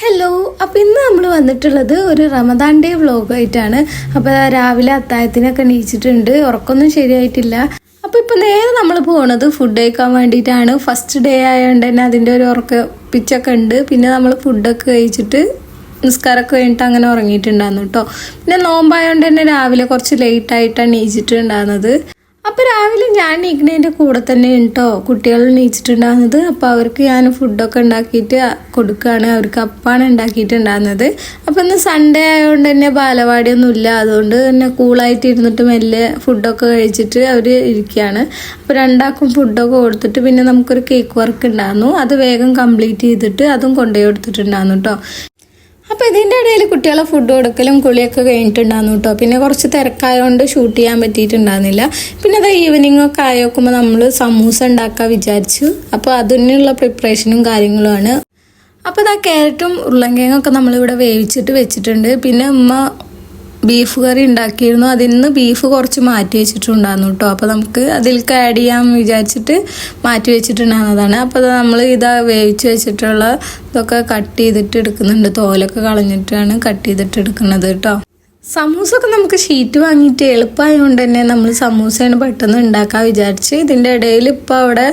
Hello അപ്പോൾ ഇന്ന് നമ്മൾ വന്നിട്ടുള്ളത് ഒരു റമദാൻ ഡേ വ്ലോഗായിട്ടാണ് അപ്പോൾ രാവിലെ അത്താഴത്തിനൊക്കെ എണീച്ചിട്ടുണ്ട്. ഉറക്കമൊന്നും ശരിയായിട്ടില്ല. അപ്പോൾ ഇപ്പോൾ നേരെ നമ്മൾ പോണത് ഫുഡ് കഴിക്കാൻ വേണ്ടിയിട്ടാണ്. ഫസ്റ്റ് ഡേ ആയതുകൊണ്ട് തന്നെ അതിന്റെ ഒരു ഉറക്ക പിച്ചൊക്കെ ഉണ്ട്. പിന്നെ നമ്മൾ ഫുഡൊക്കെ കഴിച്ചിട്ട് നിസ്കാരമൊക്കെ കഴിഞ്ഞിട്ട് അങ്ങനെ ഉറങ്ങിയിട്ടുണ്ടായിരുന്നു കേട്ടോ പിന്നെ നോമ്പായതുകൊണ്ട് തന്നെ രാവിലെ കുറച്ച് ലേറ്റായിട്ടാണ് എണീച്ചിട്ടുണ്ടായിരുന്നത്. അപ്പോൾ രാവിലെ ഞാൻ ഇഗ്നേന്റെ കൂടെ തന്നെ കേട്ടോ കുട്ടികൾ നീച്ചിട്ടുണ്ടാകുന്നത് അപ്പോൾ അവർക്ക് ഞാൻ ഫുഡൊക്കെ ഉണ്ടാക്കിയിട്ട് കൊടുക്കുകയാണ്. അവർക്ക് അപ്പാണ് ഉണ്ടാക്കിയിട്ടുണ്ടാകുന്നത് അപ്പോൾ ഇന്ന് സൺഡേ ആയതുകൊണ്ട് തന്നെ ബാലവാടിയൊന്നുമില്ല. അതുകൊണ്ട് തന്നെ കൂളായിട്ട് ഇരുന്നിട്ട് മെല്ലെ ഫുഡൊക്കെ കഴിച്ചിട്ട് അവർ ഇരിക്കുകയാണ്. അപ്പോൾ രണ്ടാൾക്കും ഫുഡൊക്കെ കൊടുത്തിട്ട് പിന്നെ നമുക്കൊരു കേക്ക് വർക്ക് ഉണ്ടായിരുന്നു അത് വേഗം കംപ്ലീറ്റ് ചെയ്തിട്ട് അതും കൊണ്ടുപോയി കൊടുത്തിട്ടുണ്ടായിരുന്നു കേട്ടോ അപ്പോൾ ഇതിന്റെ ഇടയിൽ കുട്ടികളെ ഫുഡ് കൊടുക്കലും കുളിയൊക്കെ കഴിഞ്ഞിട്ടുണ്ടായിരുന്നു കേട്ടോ. പിന്നെ കുറച്ച് തിരക്കായതുകൊണ്ട് ഷൂട്ട് ചെയ്യാൻ പറ്റിയിട്ടുണ്ടായിരുന്നില്ല. പിന്നെ അത് ഈവനിങ് ഒക്കെ ആയോക്കുമ്പോൾ നമ്മൾ സമൂസ ഉണ്ടാക്കാൻ വിചാരിച്ചു. അപ്പോൾ അതിനുള്ള പ്രിപ്പറേഷനും കാര്യങ്ങളുമാണ്. അപ്പോൾ ഇതാ ക്യാരറ്റും ഉരുളങ്കിഴങ്ങൊക്കെ നമ്മളിവിടെ വേവിച്ചിട്ട് വെച്ചിട്ടുണ്ട്. പിന്നെ ഉമ്മ ബീഫ് കറി ഉണ്ടാക്കിയിരുന്നു. അതിൽ നിന്ന് ബീഫ് കുറച്ച് മാറ്റി വെച്ചിട്ടുണ്ടായിരുന്നു കേട്ടോ അപ്പോൾ നമുക്ക് അതിലേക്ക് ആഡ് ചെയ്യാൻ വിചാരിച്ചിട്ട് മാറ്റി വെച്ചിട്ടുണ്ടാകുന്നതാണ് അപ്പോൾ നമ്മൾ ഇതാ വേവിച്ച് വെച്ചിട്ടുള്ള ഇതൊക്കെ കട്ട് ചെയ്തിട്ട് എടുക്കുന്നുണ്ട്. തോലൊക്കെ കളഞ്ഞിട്ടാണ് കട്ട് ചെയ്തിട്ട് എടുക്കുന്നത് കേട്ടോ സമൂസ ഒക്കെ നമുക്ക് ഷീറ്റ് വാങ്ങിയിട്ട് എളുപ്പമായതുകൊണ്ട് തന്നെ നമ്മൾ സമൂസയാണ് പെട്ടെന്ന് ഉണ്ടാക്കാൻ വിചാരിച്ച്. ഇതിന്റെ ഇടയിൽ ഇപ്പോൾ അവിടെ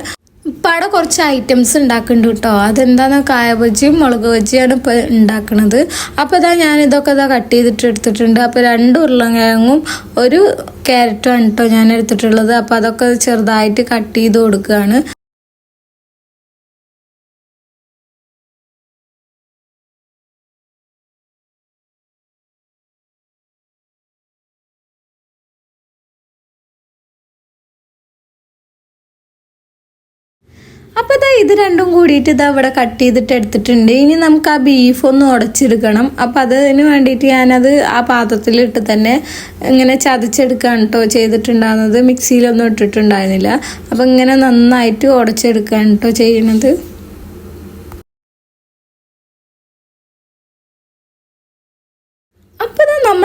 ഇപ്പം കുറച്ച് ഐറ്റംസ് ഉണ്ടാക്കുന്നുണ്ട് കേട്ടോ അതെന്താന്ന് കായ ബജിയും മുളക് ബജിയാണ് ഇപ്പോൾ ഉണ്ടാക്കുന്നത് അപ്പോൾ ഇതാ ഞാൻ ഇതൊക്കെ ഇതാ കട്ട് ചെയ്തിട്ട് എടുത്തിട്ടുണ്ട്. അപ്പോൾ രണ്ട് ഉരുളക്കിഴങ്ങും ഒരു ക്യാരറ്റും കേട്ടോ ഞാൻ എടുത്തിട്ടുള്ളത് അപ്പോൾ അതൊക്കെ ചെറുതായിട്ട് കട്ട് ചെയ്ത് കൊടുക്കുകയാണ് അപ്പോൾ ഇതാ ഇത് രണ്ടും കൂടിയിട്ട് ഇതാ ഇവിടെ കട്ട് ചെയ്തിട്ട് എടുത്തിട്ടുണ്ട്. ഇനി നമുക്ക് ആ ബീഫ് ഒന്ന് ഉടച്ചെടുക്കണം. അപ്പം അതിന് വേണ്ടിയിട്ട് ഞാനത് ആ പാത്രത്തിലിട്ട് തന്നെ ഇങ്ങനെ ചതച്ചെടുക്കാൻ കേട്ടോ ചെയ്തിട്ടുണ്ടാകുന്നത് മിക്സിയിലൊന്നും ഇട്ടിട്ടുണ്ടായിരുന്നില്ല. അപ്പം ഇങ്ങനെ നന്നായിട്ട് ഉടച്ചെടുക്കാൻ കേട്ടോ ചെയ്യുന്നത്.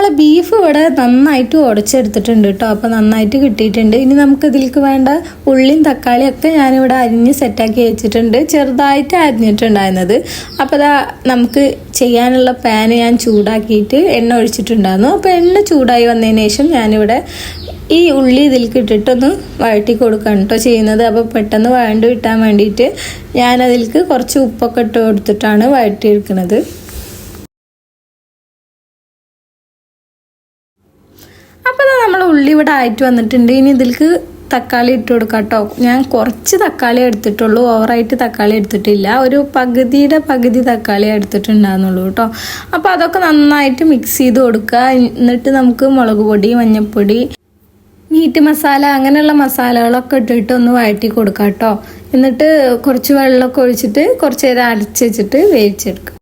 നമ്മളെ ബീഫ് ഇവിടെ നന്നായിട്ട് ഉടച്ചെടുത്തിട്ടുണ്ട് കേട്ടോ. അപ്പോൾ നന്നായിട്ട് കിട്ടിയിട്ടുണ്ട്. ഇനി നമുക്ക് ഇതിലേക്ക് വേണ്ട ഉള്ളിയും തക്കാളിയും ഒക്കെ ഞാനിവിടെ അരിഞ്ഞ് സെറ്റാക്കി വെച്ചിട്ടുണ്ട്. ചെറുതായിട്ട് അരിഞ്ഞിട്ടുണ്ടായിരുന്നത്. അപ്പോൾ അതാ നമുക്ക് ചെയ്യാനുള്ള പാൻ ഞാൻ ചൂടാക്കിയിട്ട് എണ്ണ ഒഴിച്ചിട്ടുണ്ടായിരുന്നു. അപ്പോൾ എണ്ണ ചൂടായി വന്നതിന് ശേഷം ഞാനിവിടെ ഈ ഉള്ളി ഇതിലേക്ക് ഇട്ടിട്ടൊന്ന് വഴറ്റി കൊടുക്കണം കേട്ടോ ചെയ്യുന്നത്. അപ്പോൾ പെട്ടെന്ന് വഴണ്ട് കിട്ടാൻ വേണ്ടിയിട്ട് ഞാനതിലേക്ക് കുറച്ച് ഉപ്പൊക്കെ ഇട്ട് കൊടുത്തിട്ടാണ് വഴറ്റിയെടുക്കുന്നത്. അപ്പോൾ നമ്മൾ ഉള്ളി ഇവിടെ ആയിട്ട് വന്നിട്ടുണ്ട്. ഇനി ഇതിലേക്ക് തക്കാളി ഇട്ട് കൊടുക്കാം കേട്ടോ ഞാൻ കുറച്ച് തക്കാളി എടുത്തിട്ടുള്ളൂ. ഓവറായിട്ട് തക്കാളി എടുത്തിട്ടില്ല. ഒരു പകുതിയുടെ പകുതി തക്കാളി എടുത്തിട്ടുണ്ടാകുന്നുള്ളൂ കേട്ടോ അപ്പോൾ അതൊക്കെ നന്നായിട്ട് മിക്സ് ചെയ്ത് കൊടുക്കുക. എന്നിട്ട് നമുക്ക് മുളക് പൊടി മഞ്ഞൾപ്പൊടി മീറ്റ് മസാല അങ്ങനെയുള്ള മസാലകളൊക്കെ ഇട്ടിട്ട് ഒന്ന് വഴറ്റി കൊടുക്കാം കേട്ടോ എന്നിട്ട് കുറച്ച് വെള്ളമൊക്കെ ഒഴിച്ചിട്ട് കുറച്ച് നേരം അരച്ച് വെച്ചിട്ട് വേവിച്ചെടുക്കുക.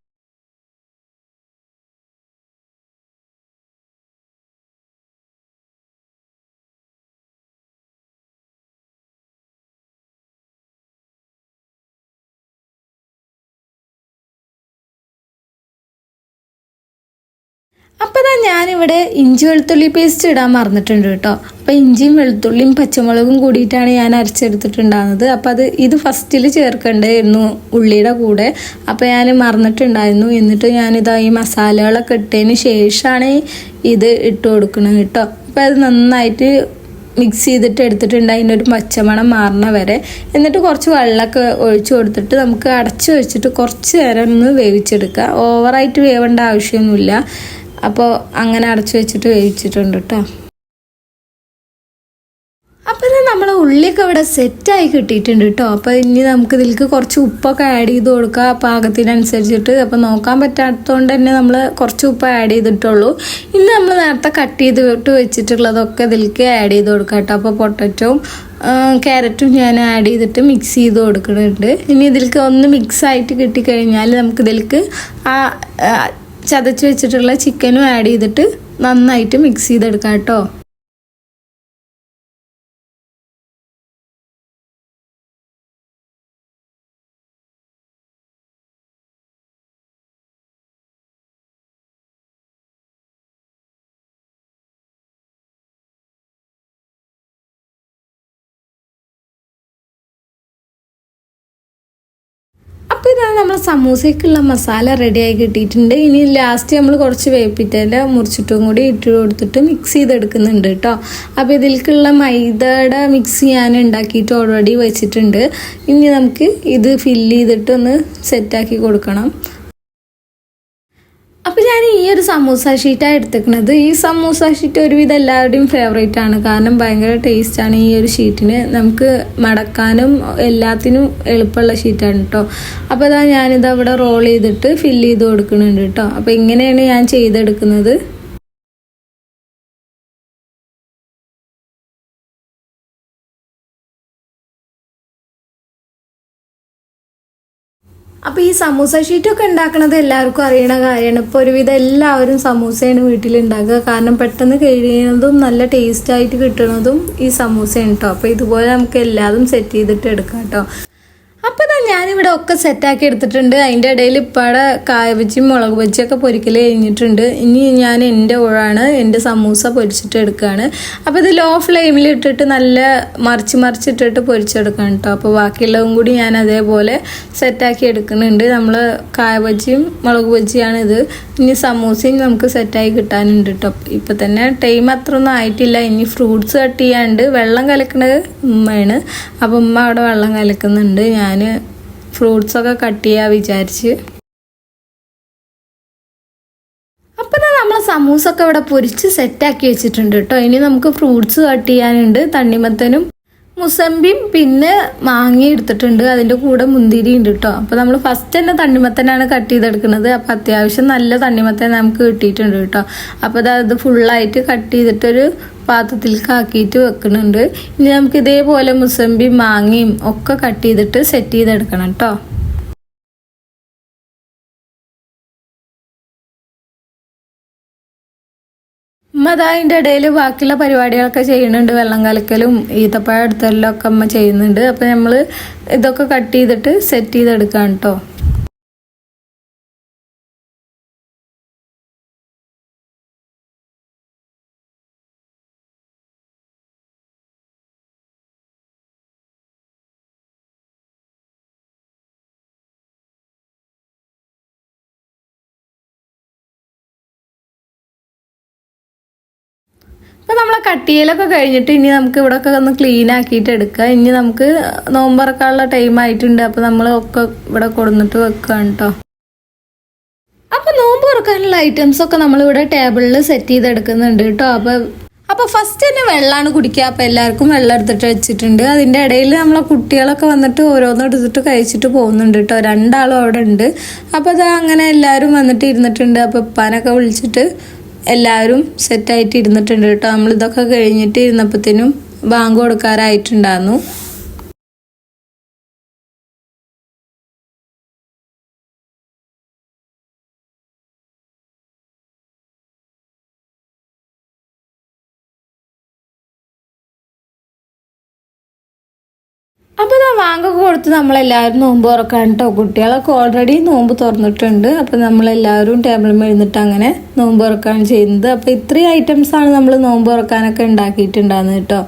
അപ്പോൾ ഇതാ ഞാനിവിടെ ഇഞ്ചി വെളുത്തുള്ളി പേസ്റ്റ് ഇടാൻ മറന്നിട്ടുണ്ട് കേട്ടോ. അപ്പൊ ഇഞ്ചിയും വെളുത്തുള്ളിയും പച്ചമുളകും കൂടിയിട്ടാണ് ഞാൻ അരച്ചെടുത്തിട്ടുണ്ടാകുന്നത്. അപ്പോൾ അത് ഇത് ഫസ്റ്റിൽ ചേർക്കേണ്ടായിരുന്നു ഉള്ളിയുടെ കൂടെ. അപ്പോൾ ഞാൻ മറന്നിട്ടുണ്ടായിരുന്നു. എന്നിട്ട് ഞാനിതാ ഈ മസാലകളൊക്കെ ഇട്ടതിന് ശേഷമാണ് ഇത് ഇട്ട് കൊടുക്കുന്നത് കേട്ടോ. അപ്പോൾ അത് നന്നായിട്ട് മിക്സ് ചെയ്തിട്ട് എടുത്തിട്ടുണ്ട്. അതിന്റെ ഒരു പച്ചമണം മാറണ വരെ. എന്നിട്ട് കുറച്ച് വെള്ളമൊക്കെ ഒഴിച്ചു കൊടുത്തിട്ട് നമുക്ക് അടച്ചു വെച്ചിട്ട് കുറച്ച് നേരം ഒന്ന് വേവിച്ചെടുക്കുക. ഓവറായിട്ട് വേവേണ്ട ആവശ്യമൊന്നുമില്ല. അപ്പോൾ അങ്ങനെ അടച്ചു വെച്ചിട്ട് വേവിച്ചിട്ടുണ്ട് കേട്ടോ അപ്പം നമ്മളെ ഉള്ളിയൊക്കെ ഇവിടെ സെറ്റായി കിട്ടിയിട്ടുണ്ട് കേട്ടോ അപ്പോൾ ഇനി നമുക്ക് ഇതിലേക്ക് കുറച്ച് ഉപ്പൊക്കെ ആഡ് ചെയ്ത് കൊടുക്കുക പാകത്തിനനുസരിച്ചിട്ട്. അപ്പോൾ നോക്കാൻ പറ്റാത്തതുകൊണ്ട് തന്നെ നമ്മൾ കുറച്ച് ഉപ്പ് ആഡ് ചെയ്തിട്ടുള്ളൂ. ഇനി നമ്മൾ നേരത്തെ കട്ട് ചെയ്തിട്ട് വെച്ചിട്ടുള്ളതൊക്കെ ഇതിലേക്ക് ആഡ് ചെയ്ത് കൊടുക്കുക കേട്ടോ അപ്പോൾ പൊട്ടറ്റവും ക്യാരറ്റും ഞാൻ ആഡ് ചെയ്തിട്ട് മിക്സ് ചെയ്ത് കൊടുക്കുന്നുണ്ട്. ഇനി ഇതിലേക്ക് ഒന്ന് മിക്സ് ആയിട്ട് കിട്ടിക്കഴിഞ്ഞാൽ നമുക്ക് ഇതിലേക്ക് ആ ചതച്ച് വെച്ചിട്ടുള്ള ചിക്കനും ആഡ് ചെയ്തിട്ട് നന്നായിട്ട് മിക്സ് ചെയ്തെടുക്കാം കേട്ടോ. നമ്മൾ സമൂസയ്ക്കുള്ള മസാല റെഡിയായി കിട്ടിയിട്ടുണ്ട്. ഇനി ലാസ്റ്റ് നമ്മൾ കുറച്ച് വേപ്പിറ്റേന്റെ മുറിച്ചിട്ടും കൂടി ഇട്ട് കൊടുത്തിട്ട് മിക്സ് ചെയ്തെടുക്കുന്നുണ്ട് കേട്ടോ അപ്പോൾ ഇതിലേക്കുള്ള മൈദയുടെ മിക്സ് ഞാൻ ഉണ്ടാക്കിയിട്ട് ഓൾറെഡി വെച്ചിട്ടുണ്ട്. ഇനി നമുക്ക് ഇത് ഫില്ല് ചെയ്തിട്ട് ഒന്ന് സെറ്റാക്കി കൊടുക്കണം. അപ്പോൾ ഞാൻ ഈ ഒരു സമൂസ ഷീറ്റാണ് എടുത്തേക്കുന്നത് ഈ സമൂസ ഷീറ്റ് ഒരുവിധം എല്ലാവരുടെയും ഫേവറേറ്റ് ആണ്. കാരണം ഭയങ്കര ടേസ്റ്റാണ് ഈ ഒരു ഷീറ്റിന്. നമുക്ക് മടക്കാനും എല്ലാത്തിനും എളുപ്പമുള്ള ഷീറ്റാണ് കേട്ടോ അപ്പോൾ അതാ ഞാനിത് അവിടെ റോൾ ചെയ്തിട്ട് ഫില്ല് ചെയ്ത് കൊടുക്കുന്നുണ്ട് കേട്ടോ അപ്പോൾ ഇങ്ങനെയാണ് ഞാൻ ചെയ്തെടുക്കുന്നത്. അപ്പോൾ ഈ സമൂസ ഷീറ്റൊക്കെ ഉണ്ടാക്കുന്നത് എല്ലാവർക്കും അറിയണ കാര്യമാണ്. ഇപ്പോൾ ഒരുവിധം എല്ലാവരും സമൂസയാണ് വീട്ടിൽ ഉണ്ടാക്കുക കാരണം പെട്ടെന്ന് കഴിയുന്നതും നല്ല ടേസ്റ്റ് ആയിട്ട് കിട്ടുന്നതും ഈ സമൂസയാണ് കേട്ടോ അപ്പോൾ ഇതുപോലെ നമുക്ക് എല്ലാതും സെറ്റ് ചെയ്തിട്ട് എടുക്കാം കേട്ടോ അപ്പോൾ തന്നെ ഞാനിവിടെ ഒക്കെ സെറ്റാക്കി എടുത്തിട്ടുണ്ട്. അതിന്റെ ഇടയിൽ ഇപ്പാടെ കായ വെച്ചും മുളക് വെച്ചൊക്കെ പൊരിക്കൽ കഴിഞ്ഞിട്ടുണ്ട്. ഇനി ഞാൻ എന്റെ ഉഴാണ് എന്റെ സമൂസ പൊരിച്ചിട്ട് എടുക്കുകയാണ് അപ്പോൾ ഇത് ലോ ഫ്ലെയിമിൽ ഇട്ടിട്ട് നല്ല മറിച്ച് മറിച്ചിട്ടിട്ട് പൊരിച്ചെടുക്കണം കേട്ടോ അപ്പോൾ ബാക്കിയുള്ളതും കൂടി ഞാൻ അതേപോലെ സെറ്റാക്കി എടുക്കുന്നുണ്ട്. നമ്മൾ കായ ബജ്ജിയും മുളക് വെച്ചിയാണ് ഇത്. ഇനി സമൂസയും നമുക്ക് സെറ്റായി കിട്ടാനുണ്ട് കേട്ടോ ഇപ്പം തന്നെ ടൈം അത്ര ഒന്നും ആയിട്ടില്ല. ഇനി ഫ്രൂട്ട്സ് കട്ട് ചെയ്യാണ്ട് വെള്ളം കലക്കുന്നത് ഉമ്മയാണ്. അപ്പോൾ ഉമ്മ അവിടെ വെള്ളം കലക്കുന്നുണ്ട്. ഞാൻ ഫ്രൂട്ട്സൊക്കെ കട്ട് ചെയ്യാൻ വിചാരിച്ച്. അപ്പം നമ്മൾ സമൂസൊക്കെ ഇവിടെ പൊരിച്ച് സെറ്റാക്കി വെച്ചിട്ടുണ്ട് കേട്ടോ ഇനി നമുക്ക് ഫ്രൂട്ട്സ് കട്ട് ചെയ്യാനുണ്ട് തണ്ണിമത്തനും മുസമ്പിയും പിന്നെ മാങ്ങ എടുത്തിട്ടുണ്ട്. അതിന്റെ കൂടെ മുന്തിരി ഉണ്ട് കേട്ടോ അപ്പോൾ നമ്മൾ ഫസ്റ്റ് തന്നെ തണ്ണിമത്തനാണ് കട്ട് ചെയ്തെടുക്കുന്നത്. അപ്പോൾ അത്യാവശ്യം നല്ല തണ്ണിമത്തൻ നമുക്ക് കിട്ടിയിട്ടുണ്ട് കേട്ടോ അപ്പോൾ അത് ഫുള്ളായിട്ട് കട്ട് ചെയ്തിട്ടൊരു പാത്രത്തിലേക്ക് ആക്കിയിട്ട് വെക്കുന്നുണ്ട്. ഇനി നമുക്ക് ഇതേപോലെ മുസമ്പിയും മാങ്ങയും ഒക്കെ കട്ട് ചെയ്തിട്ട് സെറ്റ് ചെയ്തെടുക്കണം കേട്ടോ അമ്മ അതാ അതിന്റെ ഇടയിൽ ബാക്കിയുള്ള പരിപാടികളൊക്കെ ചെയ്യുന്നുണ്ട്. വെള്ളം കലക്കലും ഈത്തപ്പഴം എടുത്തലും അമ്മ ചെയ്യുന്നുണ്ട്. അപ്പം നമ്മൾ ഇതൊക്കെ കട്ട് ചെയ്തിട്ട് സെറ്റ് ചെയ്തെടുക്കാം കേട്ടോ അപ്പോൾ നമ്മളെ കട്ടിയലൊക്കെ കഴിഞ്ഞിട്ട് ഇനി നമുക്ക് ഇവിടെ ഒക്കെ ഒന്ന് ക്ലീൻ ആക്കിയിട്ട് എടുക്കുക ഇനി നമുക്ക് നോമ്പറക്കാനുള്ള ടൈം ആയിട്ടുണ്ട്. അപ്പോൾ നമ്മൾ ഒക്കെ ഇവിടെ കൊടുന്നിട്ട് വെക്കുകയാണ് കേട്ടോ അപ്പോൾ നോമ്പ് തുറക്കാനുള്ള ഐറ്റംസ് ഒക്കെ നമ്മളിവിടെ ടേബിളിൽ സെറ്റ് ചെയ്തെടുക്കുന്നുണ്ട് കേട്ടോ അപ്പോൾ അപ്പോൾ ഫസ്റ്റ് തന്നെ വെള്ളമാണ് കുടിക്കുക. അപ്പോൾ എല്ലാവർക്കും വെള്ളം എടുത്തിട്ട് വെച്ചിട്ടുണ്ട്. അതിന്റെ ഇടയിൽ നമ്മളെ കുട്ടികളൊക്കെ വന്നിട്ട് ഓരോന്നും എടുത്തിട്ട് കഴിച്ചിട്ട് പോകുന്നുണ്ട് കേട്ടോ രണ്ടാളും അവിടെ ഉണ്ട്. അപ്പോൾ അത് അങ്ങനെ എല്ലാവരും വന്നിട്ട് ഇരുന്നിട്ടുണ്ട്. അപ്പോൾ ഉപ്പാനൊക്കെ വിളിച്ചിട്ട് എല്ലാവരും സെറ്റായിട്ട് ഇരുന്നിട്ടുണ്ട് കേട്ടോ. നമ്മൾ ഇതൊക്കെ കഴിഞ്ഞിട്ട് ഇരുന്നപ്പോഴത്തേനും ബാങ്ക് കൊടുക്കാറായിട്ടുണ്ടായിരുന്നു. അപ്പോൾ ഇതാ വാങ്ങൊക്കെ കൊടുത്ത് നമ്മളെല്ലാവരും നോമ്പ് തുറക്കാൻ കേട്ടോ കുട്ടികളൊക്കെ ഓൾറെഡി നോമ്പ് തുറന്നിട്ടുണ്ട്. അപ്പോൾ നമ്മളെല്ലാവരും ടേബിളിൽ എഴുന്നിട്ട് അങ്ങനെ നോമ്പ് തുറക്കാണ് ചെയ്യുന്നത്. അപ്പോൾ ഇത്രയും ഐറ്റംസാണ് നമ്മൾ നോമ്പ് തുറക്കാനൊക്കെ ഉണ്ടാക്കിയിട്ടുണ്ടാകുന്നത് കേട്ടോ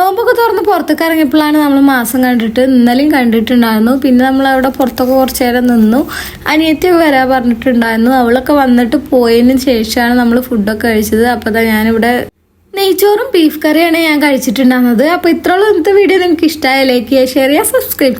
നോമ്പൊക്കെ തുറന്ന് പുറത്തേക്ക് ഇറങ്ങിയപ്പോഴാണ് നമ്മൾ മാസം കണ്ടിട്ട് ഇന്നലെയും കണ്ടിട്ടുണ്ടായിരുന്നു. പിന്നെ നമ്മൾ അവിടെ പുറത്തൊക്കെ കുറച്ച് നേരം നിന്നു. അനിയത്തി വരാൻ പറഞ്ഞിട്ടുണ്ടായിരുന്നു. അവളൊക്കെ വന്നിട്ട് പോയതിന് ശേഷമാണ് നമ്മൾ ഫുഡൊക്കെ കഴിച്ചത്. അപ്പോൾ ഞാനിവിടെ നെയ്ച്ചോറും ബീഫ് കറിയാണ് ഞാൻ കഴിച്ചിട്ടുണ്ടായിരുന്നത്. അപ്പോൾ ഇത്രയുള്ള ഇന്നത്തെ വീഡിയോ നിങ്ങൾക്ക് ഇഷ്ടമായ ലൈക്ക് ചെയ്യുക ഷെയർ ചെയ്യുക സബ്സ്ക്രൈബ്